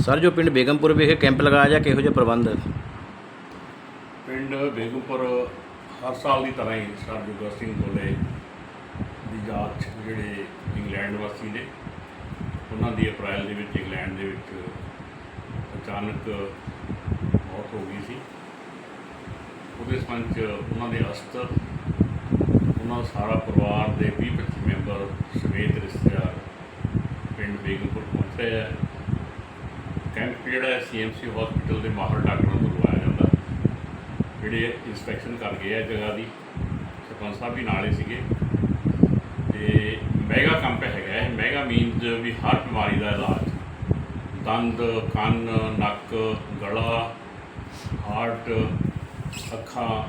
Sir, ਜੋ ਪਿੰਡ ਬੇਗਮਪੁਰ ਵਿਖੇ ਕੈਂਪ ਲਗਾਇਆ ਜਾ ਕਿਹੋ ਜਿਹਾ ਪ੍ਰਬੰਧ? ਹੈ ਪਿੰਡ ਬੇਗਮਪੁਰ ਹਰ ਸਾਲ ਦੀ ਤਰ੍ਹਾਂ ਹੀ ਸਰ ਜੁਗਾ ਸਿੰਘ ਕੋਲੇ ਦੀ ਯਾਦ 'ਚ ਜਿਹੜੇ ਇੰਗਲੈਂਡ ਵਾਸੀ ਨੇ, ਉਹਨਾਂ ਦੀ ਅਪ੍ਰੈਲ ਦੇ ਵਿੱਚ ਇੰਗਲੈਂਡ ਦੇ ਵਿੱਚ ਅਚਾਨਕ ਮੌਤ ਹੋ ਗਈ ਸੀ। ਉਹਦੇ ਸੰਬੰਧ 'ਚ ਉਹਨਾਂ ਦੇ ਅਸਤ ਉਹਨਾਂ ਦਾ ਸਾਰਾ ਪਰਿਵਾਰ ਦੇ 20-25 ਮੈਂਬਰ ਸਮੇਤ ਰਿਸ਼ਤੇਦਾਰ ਪਿੰਡ ਬੇਗਮਪੁਰ ਪਹੁੰਚੇ ਹੈ ਕੈਂਪ ਜਿਹੜਾ ਹੈ ਸੀਐਮਸੀ ਹਸਪੀਟਲ ਦੇ ਮਾਹਰ ਡਾਕਟਰਾਂ ਨੂੰ ਲਗਵਾਇਆ ਜਾਂਦਾ। ਜਿਹੜੇ ਇਨਸਪੈਕਸ਼ਨ ਕਰ ਗਏ ਆ ਜਗ੍ਹਾ ਦੀ, ਸਰਪੰਚ ਸਾਹਿਬ ਵੀ ਨਾਲ ਹੀ ਸੀਗੇ। ਤੇ ਮੈਗਾ ਕੈਂਪ ਹੈਗਾ ਇਹ ਮੈਗਾ ਮੀਨਸ ਵੀ ਹਰ ਬਿਮਾਰੀ ਦਾ ਇਲਾਜ। ਦੰਦ, ਕੰਨ, ਨੱਕ, ਗਲਾ ਹਾਰਟ ਅੱਖਾਂ,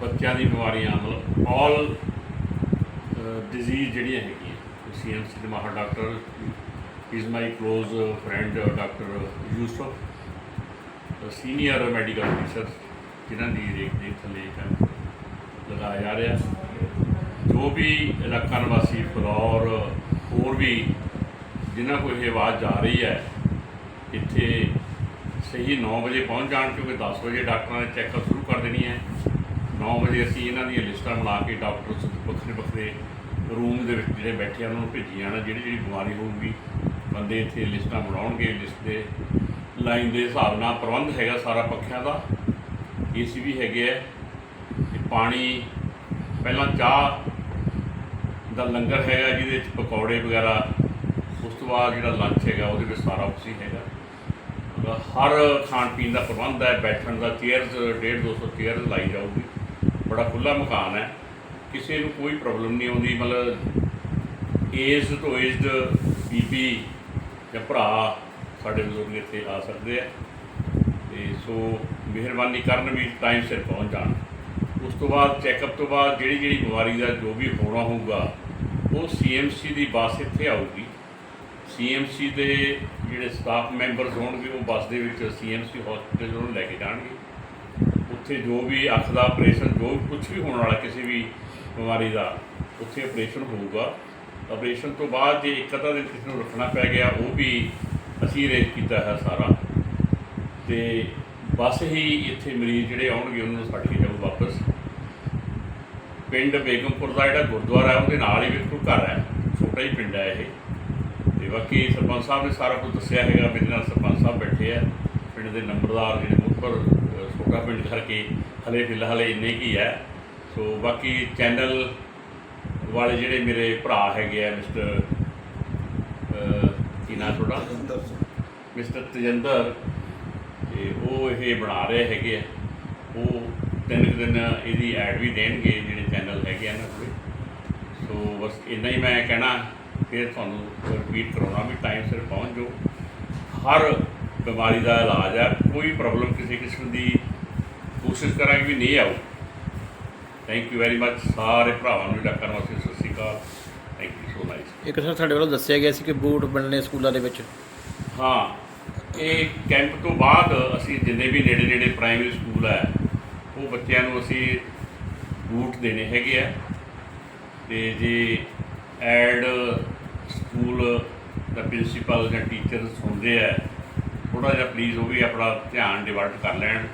ਬੱਚਿਆਂ ਦੀ ਬਿਮਾਰੀਆਂ, ਮਤਲਬ ਆਲ ਡਿਜ਼ੀਜ਼ ਜਿਹੜੀਆਂ ਹੈਗੀਆਂ। ਸੀਐਮਸੀ ਦੇ ਮਾਹਰ doctor is my close friend doctor Yusuf senior medical officer ਜਿਨ੍ਹਾਂ ਦੀ ਰੇਖ ਦੇਖ ਥੱਲੇ ਕੈਂਪ ਲਗਾਇਆ ਜਾ ਰਿਹਾ ਜੋ ਵੀ ਇਲਾਕਾ ਨਿਵਾਸੀ ਫਲੋਰ ਹੋਰ ਵੀ ਜਿਨ੍ਹਾਂ ਕੋਲ ਇਹ ਆਵਾਜ਼ ਜਾ ਰਹੀ ਹੈ ਇੱਥੇ ਸਹੀ 9 ਵਜੇ ਪਹੁੰਚ ਜਾਣ ਕਿਉਂਕਿ 10 ਵਜੇ ਡਾਕਟਰਾਂ ਨੇ ਚੈੱਕਅਪ ਸ਼ੁਰੂ ਕਰ ਦੇਣੀ ਹੈ 9 ਵਜੇ ਅਸੀਂ ਇਹਨਾਂ ਦੀਆਂ ਲਿਸਟਾਂ ਬਣਾ ਕੇ ਡਾਕਟਰ ਵੱਖਰੇ ਵੱਖਰੇ ਰੂਮ ਦੇ ਵਿੱਚ ਜਿਹੜੇ ਬੈਠੇ ਆ ਉਹਨਾਂ ਨੂੰ ਭੇਜੀ ਜਾਣਾ ਜਿਹੜੀ ਜਿਹੜੀ ਬਿਮਾਰੀ ਹੋਊਗੀ ਬੰਦੇ ਇੱਥੇ ਲਿਸਟਾਂ ਬਣਾਉਣਗੇ, ਲਿਸਟ ਦੇ ਲਾਈਨ ਦੇ ਹਿਸਾਬ ਨਾਲ ਪ੍ਰਬੰਧ ਹੈਗਾ ਸਾਰਾ ਪੱਖਿਆਂ ਦਾ। ਏਸੀ ਵੀ ਹੈਗੇ ਆ ਤੇ ਪਾਣੀ, ਪਹਿਲਾਂ ਚਾਹ ਦਾ ਲੰਗਰ ਹੈਗਾ ਜਿਹਦੇ ਵਿੱਚ ਪਕੌੜੇ ਵਗੈਰਾ, ਉਸ ਤੋਂ ਬਾਅਦ ਜਿਹੜਾ ਲੰਚ ਹੈਗਾ ਉਹਦੇ ਵਿੱਚ ਸਾਰਾ ਕੁਛ ਹੀ ਹੈਗਾ। ਮਤਲਬ ਹਰ ਖਾਣ ਪੀਣ ਦਾ ਪ੍ਰਬੰਧ ਹੈ, ਬੈਠਣ ਦਾ ਚੇਅਰਸ 1.5 200 ਚੇਅਰਸ ਲਾਈ ਜਾਊਗੀ। ਬੜਾ ਖੁੱਲਾ ਮਕਾਨ ਹੈ, ਕਿਸੇ ਨੂੰ ਕੋਈ ਪ੍ਰੋਬਲਮ ਨਹੀਂ ਆਉਂਦੀ। ਮਤਲਬ ਏਜ ਤੋਂ ਏਜਡ ਬੀਬੀ ਜਾਂ ਭਰਾ ਸਾਡੇ ਬਜ਼ੁਰਗ ਇੱਥੇ ਆ ਸਕਦੇ ਆ। ਤੇ ਸੋ ਮਿਹਰਬਾਨੀ ਕਰਨ ਵੀ ਟਾਈਮ ਸਿਰ ਪਹੁੰਚ ਜਾਣ। ਉਸ ਤੋਂ ਬਾਅਦ ਚੈੱਕਅਪ ਤੋਂ ਬਾਅਦ ਜਿਹੜੀ ਜਿਹੜੀ ਬਿਮਾਰੀ ਦਾ ਜੋ ਵੀ ਹੋਣਾ ਹੋਊਗਾ, ਉਹ ਸੀਐਮਸੀ ਦੀ ਬੱਸ ਇੱਥੇ ਆਊਗੀ। ਸੀਐਮਸੀ ਦੇ ਜਿਹੜੇ ਸਟਾਫ ਮੈਂਬਰਸ ਹੋਣਗੇ, ਉਹ ਬੱਸ ਦੇ ਵਿੱਚ ਸੀਐਮਸੀ ਹਸਪੀਟਲ ਨੂੰ ਲੈ ਕੇ ਜਾਣਗੇ। ਉੱਥੇ ਜੋ ਵੀ ਅੱਖ ਦਾ ਆਪਰੇਸ਼ਨ ਜੋ ਕੁਝ ਵੀ ਹੋਣ ਵਾਲਾ ਕਿਸੇ ਵੀ ਬਿਮਾਰੀ ਦਾ, ਉੱਥੇ ਆਪਰੇਸ਼ਨ ਹੋਊਗਾ। ਆਪਰੇਸ਼ਨ ਤੋਂ ਬਾਅਦ ਜੇ ਇੱਕ ਅੱਧਾ ਦਿਨ ਕਿਸੇ ਨੂੰ ਰੱਖਣਾ ਪੈ ਗਿਆ, ਉਹ ਵੀ ਅਸੀਂ ਅਰੇਂਜ ਕੀਤਾ ਹੈ ਸਾਰਾ। ਤੇ ਬਸ ਹੀ ਇੱਥੇ ਮਰੀਜ਼ ਜਿਹੜੇ ਆਉਣਗੇ, ਉਹਨਾਂ ਨੂੰ ਛੱਡ ਕੇ ਜਾਊ ਵਾਪਸ। ਪਿੰਡ ਬੇਗਮਪੁਰ ਦਾ ਜਿਹੜਾ ਗੁਰਦੁਆਰਾ ਹੈ, ਉਹਦੇ ਨਾਲ ਹੀ ਬਿਲਕੁਲ ਘਰ ਹੈ। ਛੋਟਾ ਹੀ ਪਿੰਡ ਹੈ ਇਹ। ਤੇ ਬਾਕੀ ਸਰਪੰਚ ਸਾਹਿਬ ਨੇ ਸਾਰਾ ਕੁਝ ਦੱਸਿਆ ਹੈਗਾ, ਮੇਰੇ ਨਾਲ ਸਰਪੰਚ ਸਾਹਿਬ ਬੈਠੇ ਆ। ਪਿੰਡ ਦੇ ਨੰਬਰਦਾਰ ਜਿਹੜੇ ਮੁਖਬਰ ਛੋਟਾ ਪਿੰਡ ਕਰਕੇ ਹਲੇ ਫਿਲਹਾਲ ਇੰਨੇ ਕੀ ਹੈ। ਸੋ ਬਾਕੀ ਚੈਨਲ ਵਾਲੇ ਜਿਹੜੇ ਮੇਰੇ ਭਰਾ ਹੈਗੇ ਆ ਮਿਸਟਰ ਕੀ ਨਾਮ ਤੁਹਾਡਾ? ਮਿਸਟਰ ਤਜਿੰਦਰ। ਤੇ ਉਹ ਇਹ ਬਣਾ ਰਹੇ ਹੈਗੇ ਆ। ਉਹ ਤਿੰਨ ਕੁ ਦਿਨ ਇਹਦੀ ਐਡ ਵੀ ਦੇਣਗੇ ਜਿਹੜੇ ਚੈਨਲ ਹੈਗੇ ਆ ਨਾ ਕੋਲੇ ਸੋ ਬਸ ਇੰਨਾ ਹੀ ਮੈਂ ਕਹਿਣਾ ਫਿਰ ਤੁਹਾਨੂੰ ਰਿਪੀਟ ਕਰਾਉਣਾ ਵੀ ਟਾਈਮ ਸਿਰ ਪਹੁੰਚ ਜਾਓ। ਹਰ ਬਿਮਾਰੀ ਦਾ ਇਲਾਜ ਹੈ ਕੋਈ ਪ੍ਰੋਬਲਮ ਕਿਸੇ ਕਿਸਮ ਦੀ ਕੋਸ਼ਿਸ਼ ਕਰਾਂਗੇ ਵੀ ਨਹੀਂ ਆਊ ਥੈਂਕ ਯੂ ਵੈਰੀ ਮੱਚ ਸਾਰੇ ਭਰਾਵਾਂ ਨੂੰ ਡਾਕਟਰ ਵਾਸਤੇ ਸਤਿ ਸ਼੍ਰੀ ਅਕਾਲ। ਥੈਂਕ ਯੂ ਸੋ ਨਾਈਸ ਇੱਕ ਸਰ ਸਾਡੇ ਵੱਲੋਂ ਦੱਸਿਆ ਗਿਆ ਸੀ ਕਿ ਬੂਟ ਬਣਨੇ ਸਕੂਲਾਂ ਦੇ ਵਿੱਚ। ਹਾਂ ਇਹ ਕੈਂਪ ਤੋਂ ਬਾਅਦ ਅਸੀਂ ਜਿੰਨੇ ਵੀ ਨੇੜੇ ਨੇੜੇ ਪ੍ਰਾਇਮਰੀ ਸਕੂਲ ਹੈ ਉਹ ਬੱਚਿਆਂ ਨੂੰ ਅਸੀਂ ਬੂਟ ਦੇਣੇ ਹੈਗੇ ਆ। ਤੇ ਜੇ ਐਡ ਸਕੂਲ ਦਾ ਪ੍ਰਿੰਸੀਪਲ ਜਾਂ ਟੀਚਰ ਸੁਣਦੇ ਆ ਥੋੜਾ ਜਿਹਾ ਪਲੀਜ਼ ਉਹ ਵੀ ਆਪਣਾ ਧਿਆਨ ਡਿਵਰਟ ਕਰ ਲੈਣ।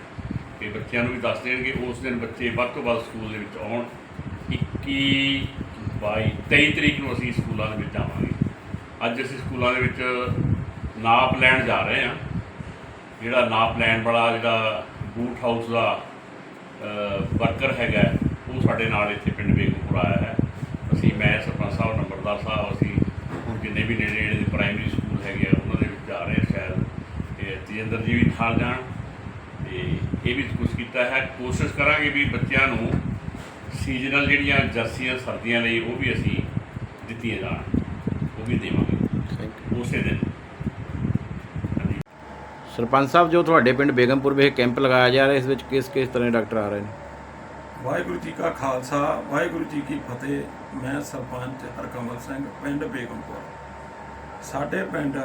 ਤੇ ਬੱਚਿਆਂ ਨੂੰ ਵੀ ਦੱਸ ਦੇਣਗੇ, ਉਸ ਦਿਨ ਬੱਚੇ ਵੱਧ ਤੋਂ ਵੱਧ ਸਕੂਲ ਦੇ ਵਿੱਚ ਆਉਣ। 21 22 23 ਤਰੀਕ ਨੂੰ ਅਸੀਂ ਸਕੂਲਾਂ ਦੇ ਵਿੱਚ ਆਵਾਂਗੇ ਅੱਜ ਅਸੀਂ ਸਕੂਲਾਂ ਦੇ ਵਿੱਚ ਨਾਪ ਲੈਣ ਜਾ ਰਹੇ ਹਾਂ। ਜਿਹੜਾ ਨਾਪ ਲੈਣ ਵਾਲਾ ਜਿਹੜਾ ਬੂਟ ਹਾਊਸ ਦਾ ਵਰਕਰ ਹੈਗਾ, ਉਹ ਸਾਡੇ ਨਾਲ ਇੱਥੇ ਪਿੰਡ ਬੇਗਮਪੁਰ ਆਇਆ ਹੈ। ਅਸੀਂ ਮੈਂ ਸਰਪੰਚ ਸਾਹਿਬ ਨੰਬਰਦਾਰ ਸਾਹਿਬ, ਅਸੀਂ ਹੁਣ ਜਿੰਨੇ ਵੀ ਨੇੜੇ ਨੇੜੇ ਦੇ ਪ੍ਰਾਇਮਰੀ ਸਕੂਲ ਹੈਗੇ ਆ, ਉਹਨਾਂ ਦੇ ਵਿੱਚ ਜਾ ਰਹੇ ਹਾਂ ਸ਼ਾਇਦ। ਤੇ ਤੇਜਿੰਦਰ ਜੀ ਵੀ ਨਾਲ ਜਾਣ। ਇਹ ਵੀ ਕੁਝ ਕੀਤਾ ਹੈ। ਕੋਸ਼ਿਸ਼ ਕਰਾਂਗੇ ਵੀ ਬੱਚਿਆਂ ਨੂੰ ਸੀਜ਼ਨਲ ਜਿਹੜੀਆਂ ਜਰਸੀਆਂ ਸਰਦੀਆਂ ਲਈ ਉਹ ਵੀ ਅਸੀਂ ਦਿੱਤੀਆਂ ਜਾਣ। ਉਹ ਵੀ ਦੇਵਾਂਗੇ। ਉਸੇ ਦਿਨ। ਸਰਪੰਚ ਸਾਹਿਬ ਜੋ ਤੁਹਾਡੇ ਪਿੰਡ ਬੇਗਮਪੁਰ ਵਿਖੇ ਕੈਂਪ ਲਗਾਇਆ ਜਾ ਰਿਹਾ ਇਸ ਵਿੱਚ ਕਿਸ ਕਿਸ ਤਰ੍ਹਾਂ ਦੇ ਡਾਕਟਰ ਆ ਰਹੇ ਨੇ? ਵਾਹਿਗੁਰੂ ਜੀ ਕਾ ਖਾਲਸਾ ਵਾਹਿਗੁਰੂ ਜੀ ਕੀ ਫਤਿਹ। ਮੈਂ ਸਰਪੰਚ ਹਰਕਮਲ ਸਿੰਘ ਪਿੰਡ ਬੇਗਮਪੁਰ। ਸਾਡੇ ਪਿੰਡ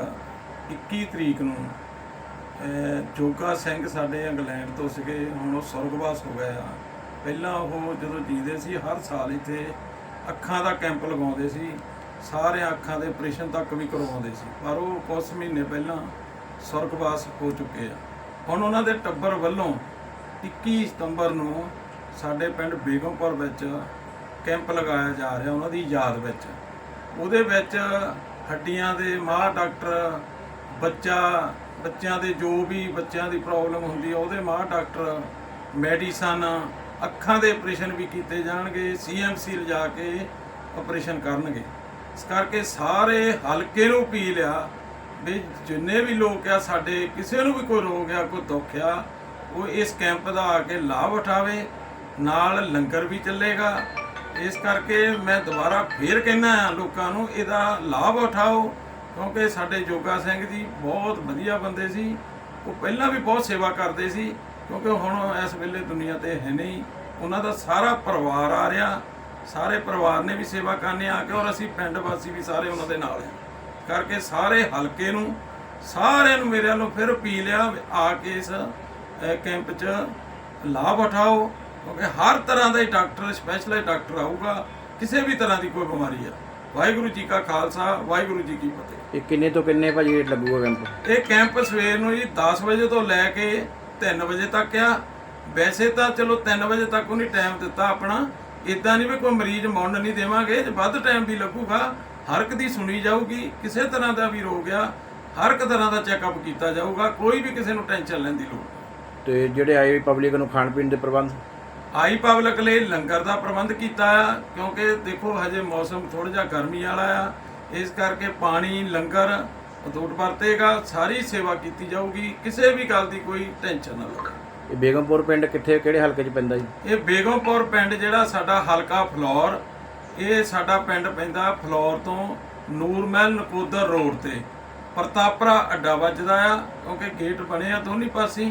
21 ਤਰੀਕ ਨੂੰ ਜੋਗਾ ਸਿੰਘ ਸਾਡੇ ਇੰਗਲੈਂਡ ਤੋਂ ਸੀਗੇ, ਹੁਣ ਉਹ ਸੁਰਗਵਾਸ ਹੋ ਗਏ ਆ। ਪਹਿਲਾਂ ਉਹ ਜਦੋਂ ਜੀਦੇ ਸੀ, ਹਰ ਸਾਲ ਇੱਥੇ ਅੱਖਾਂ ਦਾ ਕੈਂਪ ਲਗਾਉਂਦੇ ਸੀ ਸਾਰੇ ਅੱਖਾਂ ਦੇ ਆਪਰੇਸ਼ਨ ਤੱਕ ਵੀ ਕਰਵਾਉਂਦੇ ਸੀ। ਪਰ ਉਹ ਕੁਝ ਮਹੀਨੇ ਪਹਿਲਾਂ ਸੁਰਗਵਾਸ ਹੋ ਚੁੱਕੇ ਆ। ਹੁਣ ਉਹਨਾਂ ਦੇ ਟੱਬਰ ਵੱਲੋਂ 21 ਸਤੰਬਰ ਨੂੰ ਸਾਡੇ ਪਿੰਡ ਬੇਗਮਪੁਰ ਵਿੱਚ ਕੈਂਪ ਲਗਾਇਆ ਜਾ ਰਿਹਾ ਉਹਨਾਂ ਦੀ ਯਾਦ ਵਿੱਚ। ਉਹਦੇ ਵਿੱਚ ਹੱਡੀਆਂ ਦੇ ਮਾਹ ਡਾਕਟਰ ਬੱਚਾ ਬੱਚਿਆਂ ਦੇ ਜੋ ਵੀ ਬੱਚਿਆਂ ਦੀ ਪ੍ਰੋਬਲਮ ਹੁੰਦੀ ਆ, ਉਹਦੇ ਮਾਂ ਡਾਕਟਰ, ਮੈਡੀਸਨ, ਅੱਖਾਂ ਦੇ ਆਪਰੇਸ਼ਨ ਵੀ ਕੀਤੇ ਜਾਣਗੇ ਸੀਐਮਸੀ ਲਿਜਾ ਕੇ ਆਪਰੇਸ਼ਨ ਕਰਨਗੇ। ਇਸ ਕਰਕੇ ਸਾਰੇ ਹਲਕੇ ਨੂੰ ਪੀ ਲਿਆ ਵੀ ਜਿੰਨੇ ਵੀ ਲੋਕ ਆ, ਸਾਡੇ ਕਿਸੇ ਨੂੰ ਵੀ ਕੋਈ ਰੋਗ ਆ, ਕੋਈ ਦੁੱਖ ਆ, ਉਹ ਇਸ ਕੈਂਪ ਦਾ ਆ ਕੇ ਲਾਭ ਉਠਾਵੇ, ਨਾਲ ਲੰਗਰ ਵੀ ਚੱਲੇਗਾ। ਇਸ ਕਰਕੇ ਮੈਂ ਦੁਬਾਰਾ ਫੇਰ ਕਹਿਣਾ ਆ ਲੋਕਾਂ ਨੂੰ, ਇਹਦਾ ਲਾਭ ਉਠਾਓ। ਕਿਉਂਕਿ ਸਾਡੇ ਜੋਗਾ ਸਿੰਘ ਜੀ ਬਹੁਤ ਵਧੀਆ ਬੰਦੇ ਸੀ। ਉਹ ਪਹਿਲਾਂ ਵੀ ਬਹੁਤ ਸੇਵਾ ਕਰਦੇ ਸੀ, ਕਿਉਂਕਿ ਹੁਣ ਇਸ ਵੇਲੇ ਦੁਨੀਆ ਤੇ ਹੈ ਨਹੀਂ। ਉਹਨਾਂ ਦਾ ਸਾਰਾ ਪਰਿਵਾਰ ਆ ਰਿਹਾ। ਸਾਰੇ ਪਰਿਵਾਰ ਨੇ ਵੀ ਸੇਵਾ ਕਰਨੇ ਆ ਕੇ ਔਰ ਅਸੀਂ ਪਿੰਡ ਵਾਸੀ ਵੀ ਸਾਰੇ ਉਹਨਾਂ ਦੇ ਨਾਲ ਹਾਂ। ਕਰਕੇ ਸਾਰੇ ਹਲਕੇ ਨੂੰ, ਸਾਰਿਆਂ ਨੂੰ ਮੇਰੇ ਵੱਲੋਂ ਫਿਰ ਅਪੀਲ ਆ ਆ ਕੇ ਇਸ ਕੈਂਪ 'ਚ ਲਾਭ ਉਠਾਓ। ਕਿਉਂਕਿ ਹਰ ਤਰ੍ਹਾਂ ਦਾ ਹੀ ਡਾਕਟਰ ਸਪੈਸ਼ਲਾਈਜ਼ ਡਾਕਟਰ ਆਊਗਾ। ਕਿਸੇ ਵੀ ਤਰ੍ਹਾਂ ਦੀ ਕੋਈ ਬਿਮਾਰੀ ਆ। ਵਾਹਿਗੁਰੂ ਜੀ ਕਾ ਖਾਲਸਾ ਵਾਹਿਗੁਰੂ ਜੀ ਕੀ ਫਤਿਹ। ਇਹ ਕਿੰਨੇ ਤੋਂ ਕਿੰਨੇ ਭਾਜੀ ਰੇਟ ਲੱਗੂਗਾ ਕੈਂਪ ਇਹ ਕੈਂਪ ਸਵੇਰ ਨੂੰ ਜੀ 10 ਵਜੇ ਤੋਂ ਲੈ ਕੇ 3 ਵਜੇ ਤੱਕ ਆ। ਵੈਸੇ ਤਾਂ ਚਲੋ 3 ਵਜੇ ਤੱਕ ਉਹਨੇ ਟਾਈਮ ਦਿੱਤਾ ਆਪਣਾ। ਇਦਾਂ ਨਹੀਂ ਵੀ ਕੋਈ ਮਰੀਜ਼ ਮੁੰਡ ਨਹੀਂ ਦੇਵਾਂਗੇ ਜੇ ਵੱਧ ਟਾਈਮ ਵੀ ਲੱਗੂਗਾ ਹਰ ਇੱਕ ਦੀ ਸੁਣੀ ਜਾਊਗੀ ਕਿਸੇ ਤਰ੍ਹਾਂ ਦਾ ਵੀ ਰੋਗ ਆ ਹਰ ਇੱਕ ਤਰ੍ਹਾਂ ਦਾ ਚੈੱਕਅਪ ਕੀਤਾ ਜਾਊਗਾ ਕੋਈ ਵੀ ਕਿਸੇ ਨੂੰ ਟੈਨਸ਼ਨ ਲੈਣ ਦੀ ਲੋੜ ਨਹੀਂ। ਤੇ ਜਿਹੜੇ ਆਏ ਪਬਲਿਕ ਨੂੰ ਖਾਣ ਪੀਣ ਦੇ ਪ੍ਰਬੰਧ? ਆਈ ਪਬਲਿਕ ਲਈ ਲੰਗਰ ਦਾ ਪ੍ਰਬੰਧ ਕੀਤਾ ਆ ਕਿਉਂਕਿ ਦੇਖੋ ਹਜੇ ਮੌਸਮ ਥੋੜਾ ਜਿਹਾ ਗਰਮੀ ਵਾਲਾ ਆ। ਇਸ ਕਰਕੇ ਪਾਣੀ ਲੰਗਰ ਅਦੂਟ ਵਰਤੇਗਾ ਸਾਰੀ ਸੇਵਾ ਕੀਤੀ ਜਾਊਗੀ। ਕਿਸੇ ਵੀ ਗੱਲ ਦੀ ਕੋਈ ਟੈਨਸ਼ਨ ਨਾ ਲਓ। ਇਹ ਬੇਗਮਪੁਰ ਪਿੰਡ ਕਿੱਥੇ ਕਿਹੜੇ ਹਲਕੇ 'ਚ ਪੈਂਦਾ ਜੀ? ਇਹ ਬੇਗਮਪੁਰ ਪਿੰਡ ਜਿਹੜਾ ਸਾਡਾ ਹਲਕਾ ਫਲੌਰ ਇਹ ਸਾਡਾ ਪਿੰਡ ਪੈਂਦਾ ਫਲੌਰ ਤੋਂ ਨੂਰਮਹਿਲ ਨਕੋਦਰ ਰੋਡ ਤੇ। ਪ੍ਰਤਾਪਰਾ ਅੱਡਾ ਵੱਜਦਾ ਆ ਕਿਉਂਕਿ ਗੇਟ ਬਣੇ ਆ ਦੋਨੀ ਪਾਸੇ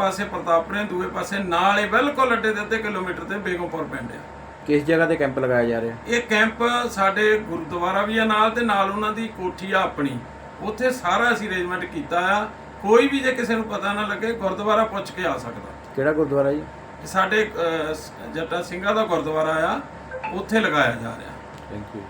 ਪਾਸੇ ਪ੍ਰਤਾਪਰੇ ਦੂਏ ਪਾਸੇ ਨਾਲ ਹੀ ਬਿਲਕੁਲ ਅੱਡੇ ਦੇ ਅੱਧੇ ਕਿਲੋਮੀਟਰ ਤੇ ਬੇਗਮਪੁਰ ਪਿੰਡ ਆ। ਕਿਸ ਜਗ੍ਹਾ ਤੇ ਕੈਂਪ ਲਗਾਇਆ ਜਾ ਰਿਹਾ? ਇਹ ਕੈਂਪ ਸਾਡੇ ਗੁਰਦੁਆਰਾ ਵੀ ਆ ਨਾਲ ਤੇ ਨਾਲ ਉਹਨਾਂ ਦੀ ਕੋਠੀ ਆ ਆਪਣੀ। ਉੱਥੇ ਸਾਰਾ ਅਸੀਂ ਅਰੇਂਜਮੈਂਟ ਕੀਤਾ ਆ। ਕੋਈ ਵੀ ਜੇ ਕਿਸੇ ਨੂੰ ਪਤਾ ਨਾ ਲੱਗੇ ਗੁਰਦੁਆਰਾ ਪੁੱਛ ਕੇ ਆ ਸਕਦਾ। ਕਿਹੜਾ ਗੁਰਦੁਆਰਾ ਜੀ? ਸਾਡੇ ਜੱਟਾ ਸਿੰਘਾਂ ਦਾ ਗੁਰਦੁਆਰਾ ਆ। ਉੱਥੇ ਲਗਾਇਆ ਜਾ ਰਿਹਾ। Thank you